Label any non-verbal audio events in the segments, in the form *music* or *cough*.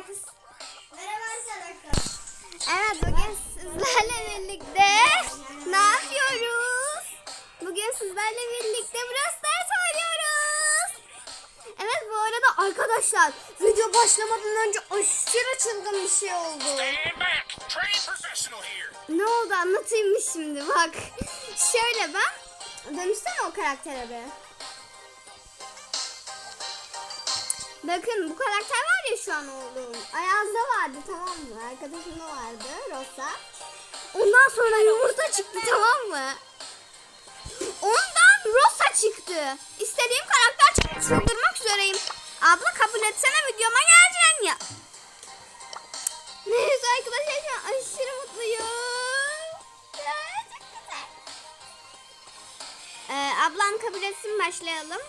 sakız. Merhaba arkadaşlar. Evet bugün sizlerle birlikte ne yapıyoruz? Bugün sizlerle birlikte Brawl Stars oynuyoruz. Evet bu arada arkadaşlar video başlamadan önce aşırı çılgın bir şey oldu. Ne oldu anlatayım mı şimdi bak. Şöyle ben dönüşsene o karaktere be. Bakın bu karakter var ya şu an olduğum. Ayaz'da vardı tamam mı? Arkadaşımda vardı Rosa. Ondan sonra yumurta çıktı tamam mı? Ondan Rosa çıktı. İstediğim karakter çıktı. Çıldırmak üzereyim. Abla kabul etsene videoma geleceksin ya. Neyse arkadaşlar şu an aşırı mutluyum. Ee, ablam kabul etsin başlayalım.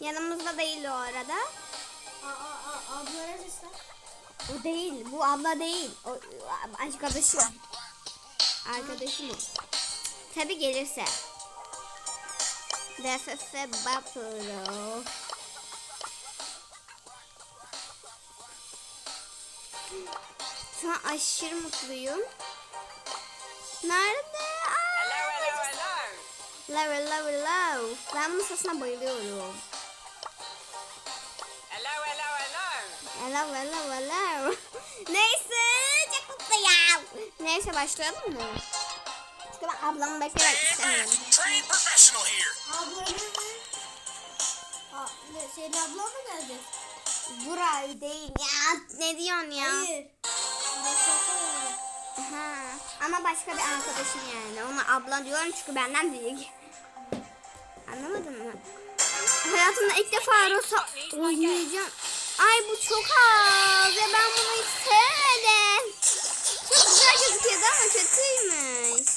Yanımızda değil o arada. Aa, aa, aa, ablaya seslen. O değil. Bu abla değil. O arkadaşı. Arkadaşım o. Tabi gelirse. Desese Bapuro. Şu an aşırı mutluyum. Nerede? Low, low, low. Ben bunun sesine bayılıyorum. Hello, hello, hello! Hello, hello, hello. Neyse, çok mutluyum. Neyse başlayalım mı? Çünkü ben ablamı beklemek istemiyorum. Trained professional here! Abla öyle mi? Aa, ne, senin ablan mı geldi? Buray değil ya. Ne diyorsun ya? Hayır. Başlasana. Ha. Ama başka bir arkadaşım yani. Ona abla diyorum çünkü benden büyük. Anlamadın mı? Hayatımda ilk defa Rosa oynayacağım. Ay bu çok az. Ya ben bunu hiç sevmedim. Çok güzel gözüküyordu ama kötüymüş.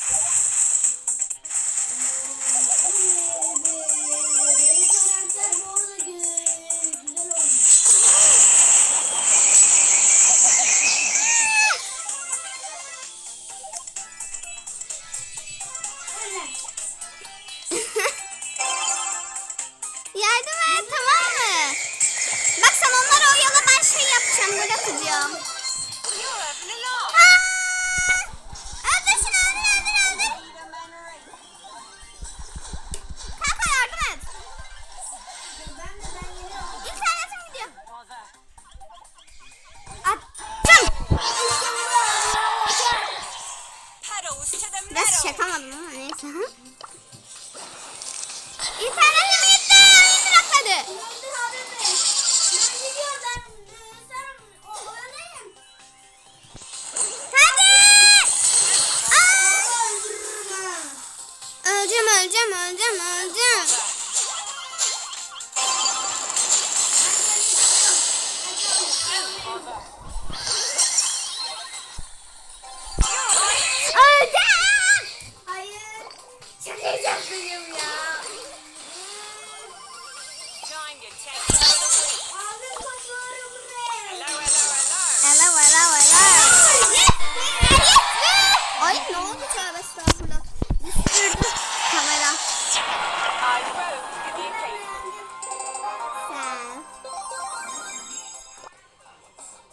Oldu? Tövbe estağfurullah. Düşürdü kamera.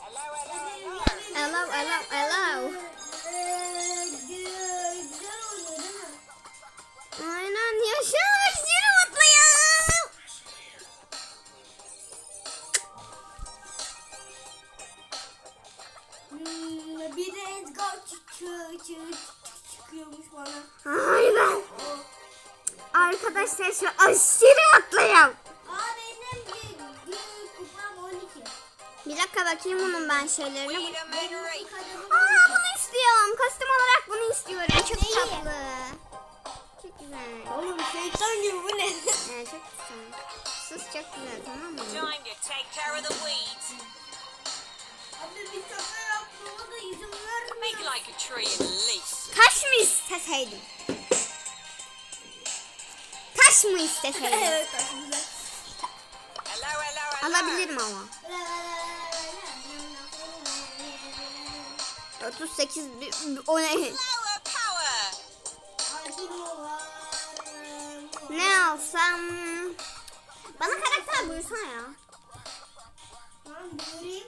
I rose to Arkadaşlar şu aşırı mutluyum. Aa benim gü- gü- kupam 12. Bir dakika bakayım onun ben şeylerine. Aa bunu istiyorum. Kostüm olarak bunu istiyorum. Çok Neyi? tatlı. Çok güzel. Oğlum şeytan gibi bu ne? Evet çok güzel. Sus çok güzel tamam mı? Abi bir da izin vermiyor. least! Taş mı isteseydim? Taş mı isteseydim? *laughs* evet güzel. Hello! Alabilirim ama. 38 bir- o ne? Ne alsam? Bana karakter buyursana ya. Göreyim.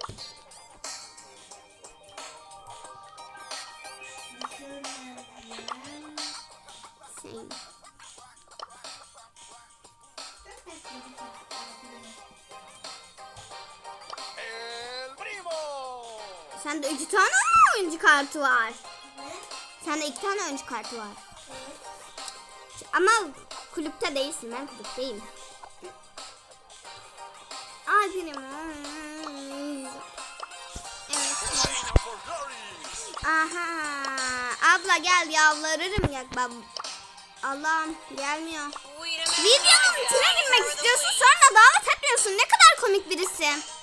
Sende iki tane mi oyuncu kartı var? Ne? Sende iki tane oyuncu kartı var. Evet. Ama kulüpte değilsin. Ben kulüpteyim. Ay benim. Evet. Aha. Abla gel yalvarırım gel. Bab Allah'ım gelmiyor. Videonun içine girmek istiyorsun sonra davet etmiyorsun. Ne kadar komik birisin.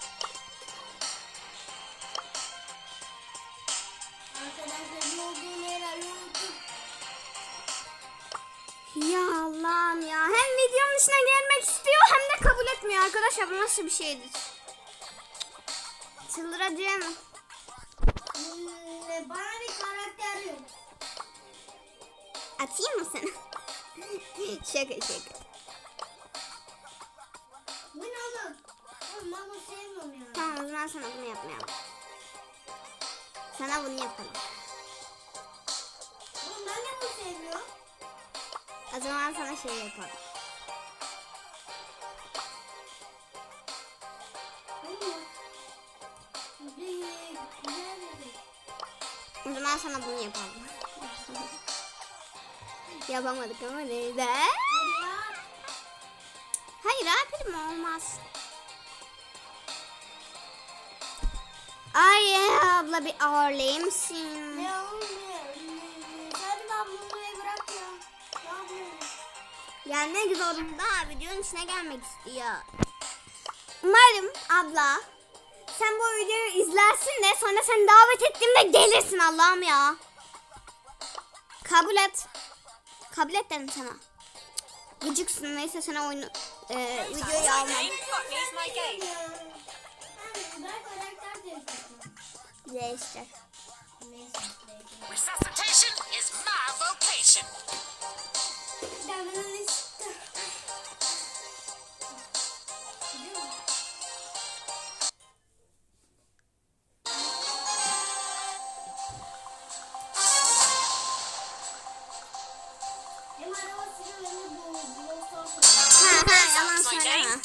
Arkadaşlar. Bu nasıl bir şeydir? Çıldıracağım. Hmm, bana bir karakter yok. Atayım mı sana? *laughs* şaka şaka. Bu ne oğlum? Oğlum ben bunu sevmiyorum ya. Tamam o zaman sana bunu yapmayalım. Sana bunu yapalım. Oğlum ben de bunu sevmiyorum. O zaman sana şey yapalım. Zaman sana bunu yapalım. Yapamadık ama neyse. Ya. Hayır aferin olmaz. Ay abla bir ağırlayayım mısın? Ne olmuyor? Hadi ben bunu buraya bırak ya. Ne yapıyorsun? Gelmek zorunda videonun içine gelmek istiyor. Umarım abla sen bu videoyu izlersin de sonra seni davet ettiğimde gelirsin Allah'ım ya. Kabul et. Kabul et dedim sana. Gıcıksın neyse sana oyunu e, videoyu almam. Değiştir. Resuscitation is my vocation. Ha ha yalan söyleme.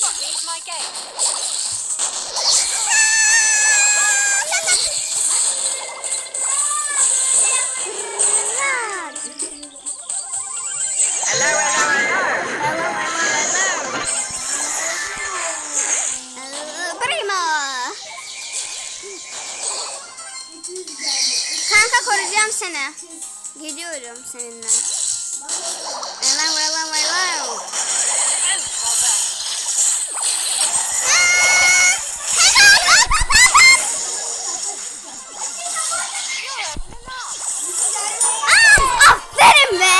Kanka koruyacağım seni. Geliyorum seninle. Hello, hello, hello. Oh, bother. Aa, aferin be.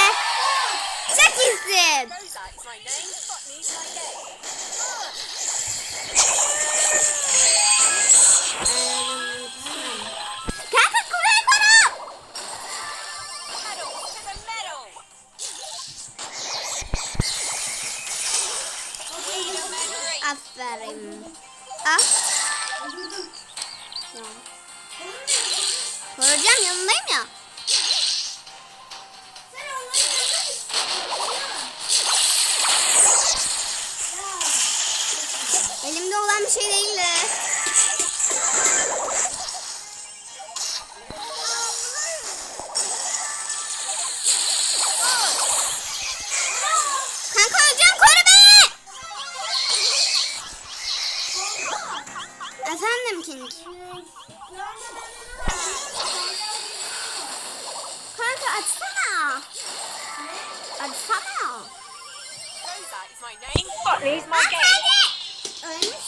Çok iyisin. Rosa is my name, but here's my game. Kanka Tamam. Koruyacağım yanındayım ya. Elimde olan bir şey değil de. King. Kanka açsana. Açsana. Rosa is my name, but here's my game. Hadi.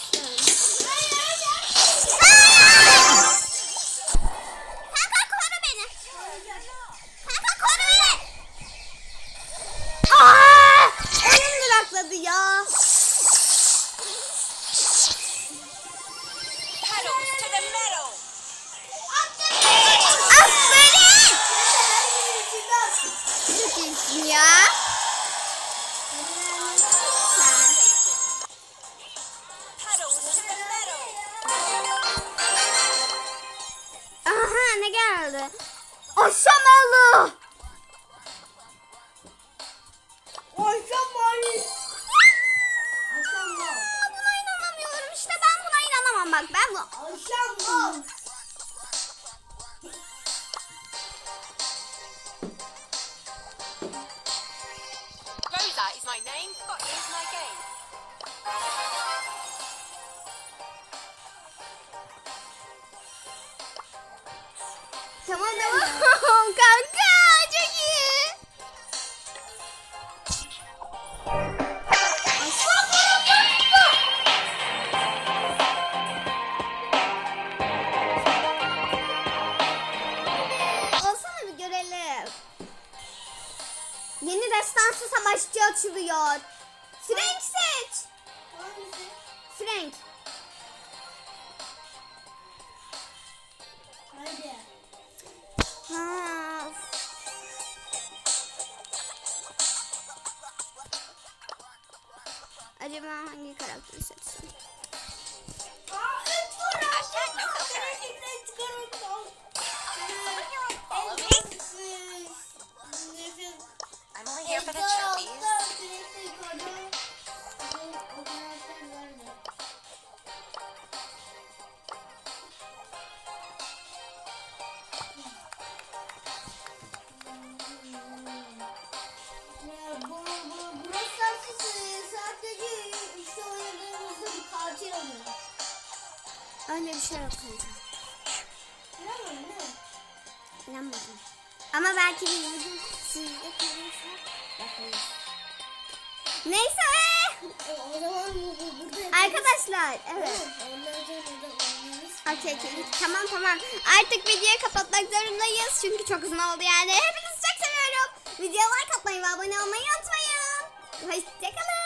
arkadaşlar. Şey yok kanka. İnanmıyorum değil mi? İnanmadım. Ama belki bir video sizde kalırsa yaparız. Neyse. O zaman bu, bu, burada Arkadaşlar evet. Okey okey. Tamam tamam. Artık videoyu kapatmak zorundayız. Çünkü çok uzun oldu yani. Hepinizi çok seviyorum. Videoya like atmayı ve abone olmayı unutmayın. Hoşçakalın.